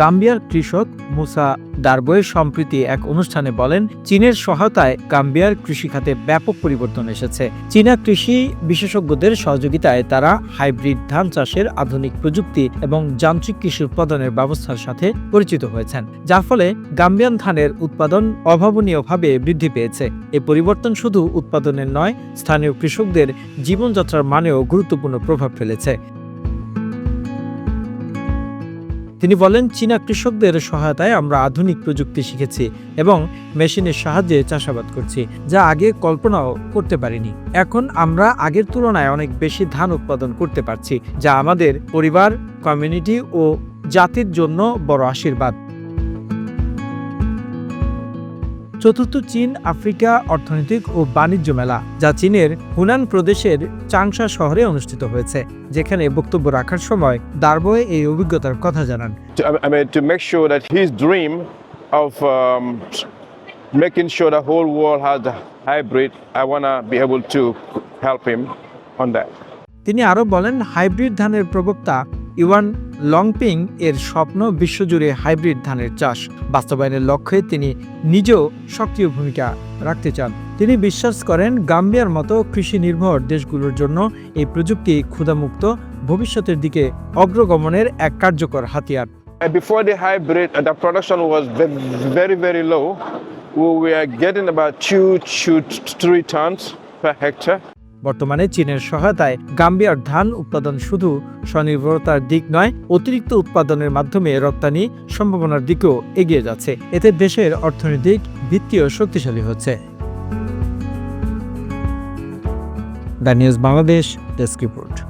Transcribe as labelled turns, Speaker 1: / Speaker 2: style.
Speaker 1: গাম্বিয়ার কৃষক মুসা ডারবোয়ের সম্প্রতি এক অনুষ্ঠানে বলেন, চীনের সহায়তায় গাম্বিয়ার কৃষিখাতে ব্যাপক পরিবর্তন এসেছে। চীনা কৃষি বিশেষজ্ঞদের সহযোগিতায় তারা হাইব্রিড ধান চাষের আধুনিক প্রযুক্তি এবং যান্ত্রিক কৃষি উৎপাদনের ব্যবস্থার সাথে পরিচিত হয়েছেন, যার ফলে গাম্বিয়ান ধানের উৎপাদন অভাবনীয়ভাবে বৃদ্ধি পেয়েছে। এই পরিবর্তন শুধু উৎপাদনের নয়, স্থানীয় কৃষকদের জীবনযাত্রার মানেও গুরুত্বপূর্ণ প্রভাব ফেলেছে। তিনি বলেন, চীনা কৃষকদের সহায়তায় আমরা আধুনিক প্রযুক্তি শিখেছি এবং মেশিনের সাহায্যে চাষাবাদ করছি, যা আগে কল্পনাও করতে পারিনি। এখন আমরা আগের তুলনায় অনেক বেশি ধান উৎপাদন করতে পারছি, যা আমাদের পরিবার, কমিউনিটি ও জাতির জন্য বড় আশীর্বাদ। চতুর্থ চীন আফ্রিকা অর্থনৈতিক ও বাণিজ্য মেলা যা চীনের হুনান প্রদেশের চাংশা শহরে অনুষ্ঠিত হয়েছে যেখানে বক্তব্য রাখার সময় দারবোয়ে এই অভিজ্ঞতার কথা জানান
Speaker 2: of um, making sure the whole world has a hybrid, I want to be able to help him on that.
Speaker 1: তিনি আরও বলেন হাইব্রিড ধানের প্রবক্তা ইওয়ান লংপিং এর স্বপ্ন বিশ্বজুড়ে হাইব্রিড ধানের চাষ বাস্তবায়নের লক্ষ্যে তিনি নিজেও সক্রিয় ভূমিকা রাখতে চান তিনি বিশ্বাস করেন গাম্বিয়ার মতো কৃষি নির্ভর দেশগুলোর জন্য এই প্রযুক্তি ক্ষুধামুক্ত ভবিষ্যতের দিকে অগ্রগমনের এক কার্যকর হাতিয়ার
Speaker 2: And before the hybrid, uh, the production was ve- very, very low. We were getting about two to three tons per hectare.
Speaker 1: বর্তমানে চীনের সহায়তায় গাম্বিয়ার ধান উৎপাদন শুধু স্বনির্ভরতার দিক নয়, অতিরিক্ত উৎপাদনের মাধ্যমে রপ্তানি সম্ভাবনার দিকেও এগিয়ে যাচ্ছে। এতে দেশের অর্থনৈতিক ভিত্তিও শক্তিশালী হচ্ছে। The news Bangladesh desk report.